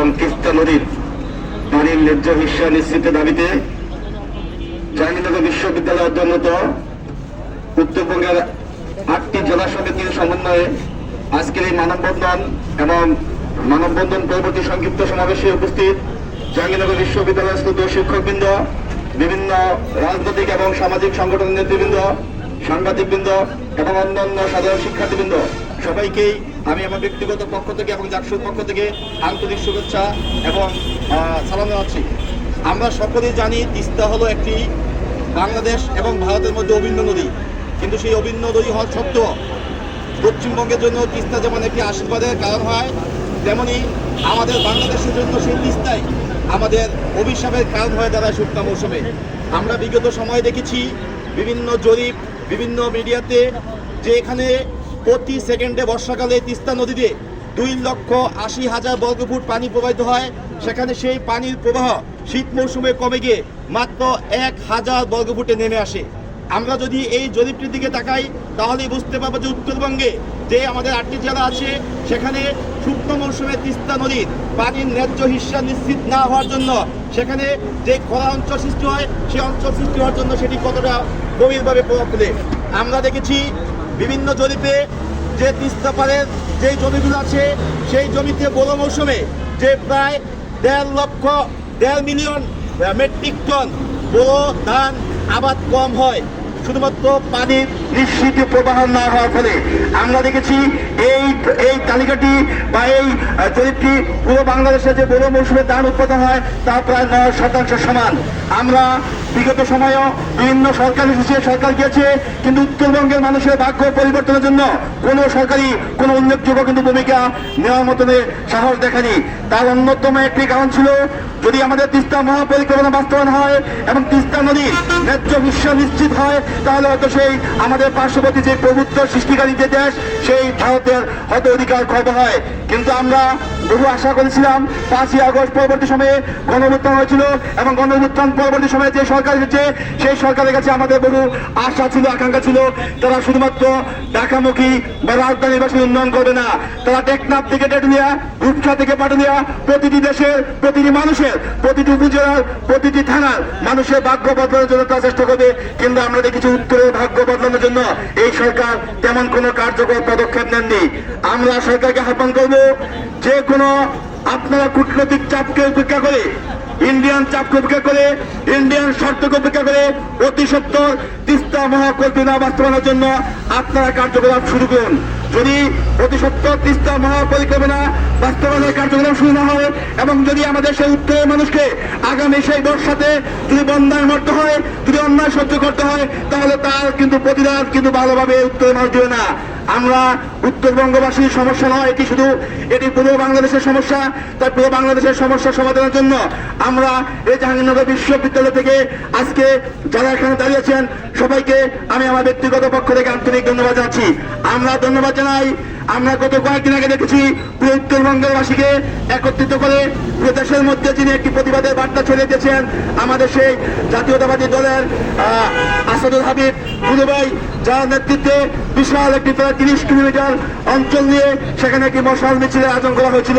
এবং তিস্তা নদীর পানির ন্যায্য হিস্সা নিশ্চিতের দাবিতে জাহাঙ্গীরনগর বিশ্ববিদ্যালয় অধ্যয়নত উত্তরবঙ্গের আটটি জেলা সমিতির সমন্বয়ে আজকের এই মানববন্ধন এবং মানববন্ধন পরবর্তী সংক্ষিপ্ত সমাবেশে উপস্থিত জাহাঙ্গীরনগর বিশ্ববিদ্যালয়ের স্কুল শিক্ষকবৃন্দ, বিভিন্ন রাজনৈতিক এবং সামাজিক সংগঠনের নেতৃবৃন্দ, সাংবাদিকবৃন্দ এবং অন্যান্য সাধারণ শিক্ষার্থীবৃন্দ, সবাইকেই আমি আমার ব্যক্তিগত পক্ষ থেকে এবং জাকসুর পক্ষ থেকে আন্তরিক শুভেচ্ছা এবং সালাম জানাচ্ছি আমরা সকলেই জানি তিস্তা হলো একটি বাংলাদেশ এবং ভারতের মধ্যে অভিন্ন নদী। কিন্তু সেই অভিন্ন নদী হওয়া সত্ত্বেও পশ্চিমবঙ্গের জন্য তিস্তা যেমন একটি আশীর্বাদের কারণ হয়, তেমনি আমাদের বাংলাদেশের জন্য সেই তিস্তাই আমাদের অভিশাপের কারণ হয়ে দাঁড়ায় শুকনা মৌসুমে। আমরা বিগত সময় দেখেছি বিভিন্ন জরিপ, বিভিন্ন মিডিয়াতে যে এখানে প্রতি সেকেন্ডে বর্ষাকালে তিস্তা নদীতে দুই লক্ষ আশি হাজার বর্গফুট পানি প্রবাহিত হয়। সেখানে সেই পানির প্রবাহ শীত মৌসুমে কমে গিয়ে মাত্র এক হাজার বর্গফুটে নেমে আসে। আমরা যদি এই জরিপটির দিকে তাকাই, তাহলেই বুঝতে পারব যে উত্তরবঙ্গে যে আমাদের আটটি জেলা আছে, সেখানে শুকনো মৌসুমে তিস্তা নদীর পানির ন্যায্য হিস্সা নিশ্চিত না হওয়ার জন্য, সেখানে যে খরা অঞ্চল সৃষ্টি হয়, সেই অঞ্চল সৃষ্টি হওয়ার জন্য সেটি কতটা গভীরভাবে প্রভাব ফেলে? আমরা দেখেছি বিভিন্ন জরিপে যে তিস্তা পাড়ের যেই জমিগুলো আছে, সেই জমিতে বড় মৌসুমে যে প্রায় দেড় লক্ষ, দেড় মিলিয়ন মেট্রিক টন বড় ধান আবাদ কম হয়। শুধুমাত্র পানির নিশ্চিত প্রবাহ না হওয়ার ফলে আমরা দেখেছি এই এই তালিকাটি বা এই জরিপটি পুরো বাংলাদেশে যে বড় মৌসুমে ধান উৎপাদন হয়, তা প্রায় নয় শতাংশ সমান। আমরা বিগত সময়েও বিভিন্ন সরকার এসেছে সরকার গিয়েছে, কিন্তু উত্তরবঙ্গের মানুষের ভাগ্য পরিবর্তনের জন্য কোনো সরকারি, কোনো উল্লেখযোগ্য কিন্তু ভূমিকা নেওয়ার মতনের সাহস দেখানি তার অন্যতম একটি কারণ ছিল, যদি আমাদের তিস্তা মহাপরিকল্পনা বাস্তবায়ন হয় এবং তিস্তা নদী ন্যায্য বিশ্ব নিশ্চিত হয় তাহলে হয়তো সেই আমাদের পার্শ্ববর্তী যে প্রভুত্ব সৃষ্টিকারী যে দেশ, সেই ভারতের হয়তো অধিকার খর্ব হয়। কিন্তু আমরা বহু আশা করেছিলাম, পাঁচই আগস্ট পরবর্তী সময়ে গণভুত্থান হয়েছিল এবং গণভুত্থান পরবর্তী সময়ে যে সরকার এসেছে, সেই সরকারের কাছে আমাদের বহু আশা ছিল, আকাঙ্ক্ষা ছিল। তারা শুধুমাত্র ঢাকামুখী বা রাজধানীবাসী উন্নয়ন করবে না। তারা টেকনাফ থেকে টেটুলিয়া, রূপসা থেকে পাটুলিয়া, প্রতিটি দেশের, প্রতিটি মানুষের, প্রতিটি উপজেলার, প্রতিটি থানার মানুষের ভাগ্য বদলানোর জন্য তারা চেষ্টা করবে। কিন্তু আমরা দেখেছি উত্তরের ভাগ্য বদলানোর জন্য এই সরকার তেমন কোনো কার্যকর পদক্ষেপ নেননি। আমরা সরকারকে আহ্বান করব যে কোনো আপনারা কূটনৈতিক চাপকে উপেক্ষা করে, ইন্ডিয়ান চাপকে উপেক্ষা করে, ইন্ডিয়ান শর্তকে উপেক্ষা করে অতি সত্তর তিস্তা মহাকল্পনা বাস্তবায়নের জন্য আপনারা কার্যকলাপ শুরু করুন। যদি অতি সত্তর তিস্তা মহাপরিকল্পনা বাস্তবায়নের কার্যক্রম শুরু না হয় এবং যদি আমাদের সেই উত্তরের মানুষকে আগামী সেই বর্ষাতে যদি বন্যায় মরতে হয়, যদি অন্যায় সহ্য করতে হয়, তাহলে তার কিন্তু প্রতিদান কিন্তু ভালোভাবে উত্তরের মানুষ দেবে না। আমরা উত্তরবঙ্গবাসীর সমস্যা নয়, এটি শুধু এটি পূর্ব বাংলাদেশের সমস্যা। তাই পূর্ব বাংলাদেশের সমস্যা সমাধানের জন্য আমরা এই জাহাঙ্গীরনগর বিশ্ববিদ্যালয় থেকে আজকে যারা এখানে দাঁড়িয়েছেন সবাইকে আমি আমার ব্যক্তিগত পক্ষ থেকে আন্তরিক ধন্যবাদ জানাচ্ছি। আমরা ধন্যবাদ জানাই আমরা গত কয়েকদিন আগে দেখেছি পুরো উত্তরবঙ্গের বাসীকে একত্রিত করে পুরো দেশের মধ্যে যিনি একটি প্রতিবাদের বার্তা ছড়িয়ে দিয়েছেন, আমাদের সেই জাতীয়তাবাদী দলের আসাদুল হাবিব দুলুভাই যার নেতৃত্বে বিশাল একটি প্রায় তিরিশ কিলোমিটার অঞ্চল নিয়ে সেখানে একটি মশাল মিছিলের আয়োজন করা হয়েছিল।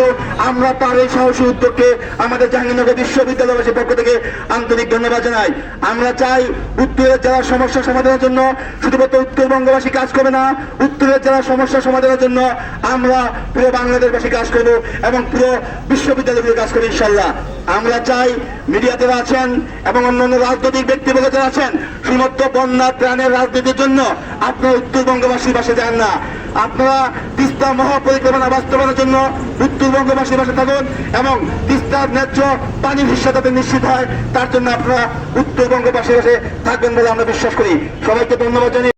আমরা তার এই সাহসী উদ্যোগকে আমাদের জাহাঙ্গীরনগর বিশ্ববিদ্যালয়বাসীর পক্ষ থেকে আন্তরিক ধন্যবাদ জানাই। আমরা চাই উত্তরের জেলার সমস্যা সমাধানের জন্য শুধুমাত্র উত্তরবঙ্গবাসী কাজ করবে না, উত্তরের জেলার সমস্যা সমাধানের জন্য আমরা পুরো বাংলাদেশবাসী কাজ করব এবং পুরো বিশ্ববিদ্যালয়গুলো কাজ করব ইনশাল্লাহ আমরা চাই মিডিয়াতে আছেন এবং অন্যান্য রাজনৈতিক ব্যক্তিবর্গ যারা আছেন, শুধুমাত্র বন্যা, প্রাণের রাজনীতির জন্য আপনার উত্তরবঙ্গবাসীর পাশে যান না। আপনারা তিস্তা মহাপরিকল্পনা বাস্তবায়নের জন্য উত্তরবঙ্গবাসীর পাশে থাকুন এবং তিস্তার ন্যায্য পানি হিস্সা যাতে নিশ্চিত হয়, তার জন্য আপনারা উত্তরবঙ্গবাসীর পাশে থাকবেন বলে আমরা বিশ্বাস করি। সবাইকে ধন্যবাদ জানিয়ে